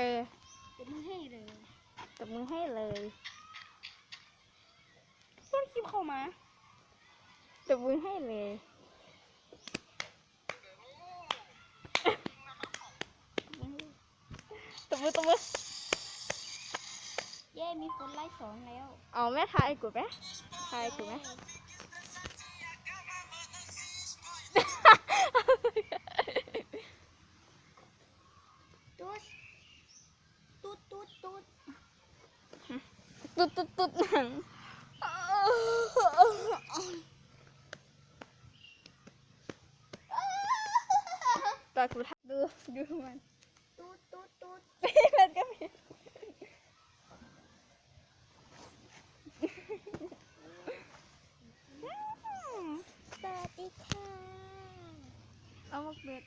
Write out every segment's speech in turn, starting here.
เออเดี๋ยวมึงให้เลยตบมือให้เลยต้นคลิปเข้ามาตบมือให้เลยตบมือตบมือเย้มีคนไล่สองแล้ว เอาแม่ทายกูไหมทายกูไหม ตุ๊ดตุ๊ดตุ๊ดหนังตากูทำดูดูมันตุ๊ดตุ๊ดตุ๊ดมันก็มีสวัสดีค่ะเอามาเบ็ด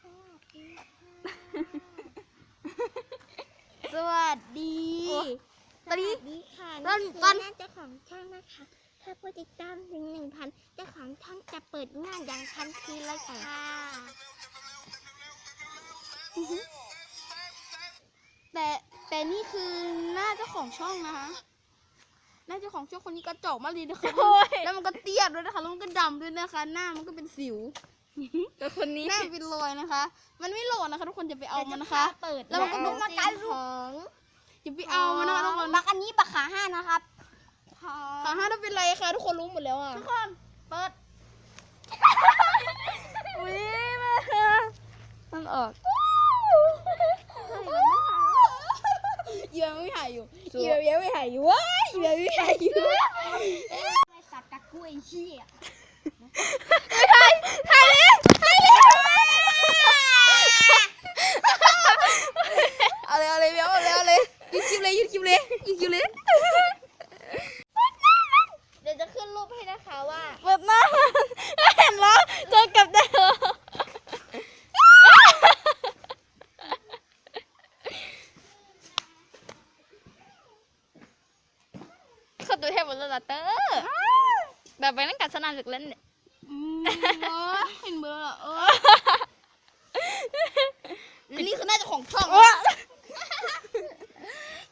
สวัสดีค่ะสวัสดี ตอนนี้สวัสดีค่ะตอนนี่คือตอนหน้าเจ้าของช่องนะคะถ้าผู้ติดตามถึงหนึ่งพันเจ้าของช่องจะเปิดงานอย่างทันทีเลยค่ะแต่แต่นี่คือหน้าเจ้าของช่องนะคะหน้าเจ้าของช่องคนนี้กระจอกมากเลยนะคะโอ้ยแล้วมันก็เตี้ยด้วยนะคะแล้วมันก็ดำด้วยนะคะ หน้ามันก็เป็นสิวแต่คนนี้หน้าเป็นรอยนะคะ มันไม่โหลดนะคะ ทุกคนจะไปเอามันนะคะเปิดแล้วมันก็ดูมาการของ อย่าไปเอามันนะคะทุกคนบักอันนี้บักขาห้านะครับขาห้าต้องเป็นไรคะทุกคนรู้หมดแล้วอะทุกคนเปิดอุ้ยมันมันออกเยี่ยมไม่หายอยู่เยี่ยมยังไม่หายอยู่ว้ายเยี่ยมไม่หายอยู่ ไอสัตว์ตะกล้วยเหี้ย เอาเลยเอาเลยเอาเลยเอาเลยยืดคิวเลยยืดคิวเลยยืดคิวเลย เดี๋ยวจะขึ้นรูปให้นะคะว่า เปิดหน้าเห็นแล้วเจอกับได้เหรอ เขาตัวเทพบนรถเตอร์แบบไปนั่งกัดสนานศึกเล่นเนี่ยอืมเนอะเห็นเบอร์ละเออและนี่คือน่าจะของช่องนะ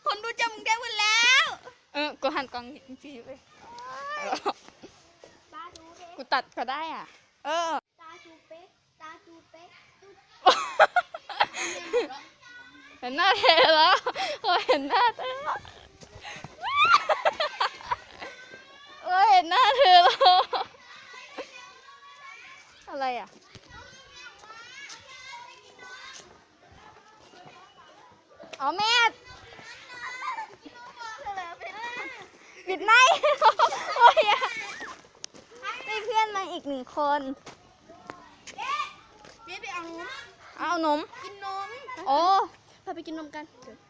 คนดูจำมึงได้หมดแล้ว เออกูหันกล้องจริงๆเลยตาดูเป๊ะกูตัดก็ได้อะ เออตาดูเป๊ะตาดูเป๊ะตุ๊ดเห็นหน้าเธอแล้วเขาเห็นหน้าเธอแล้วเออเห็นหน้าเธอแล้ว อะไรอะเอาแม่ปิดไมค์โอ้ยอะมีเพื่อนมาอีกหนึ่งคนเจ๊ไปเอานมเอานม กินนม โอ้พาไปกินนมกันไ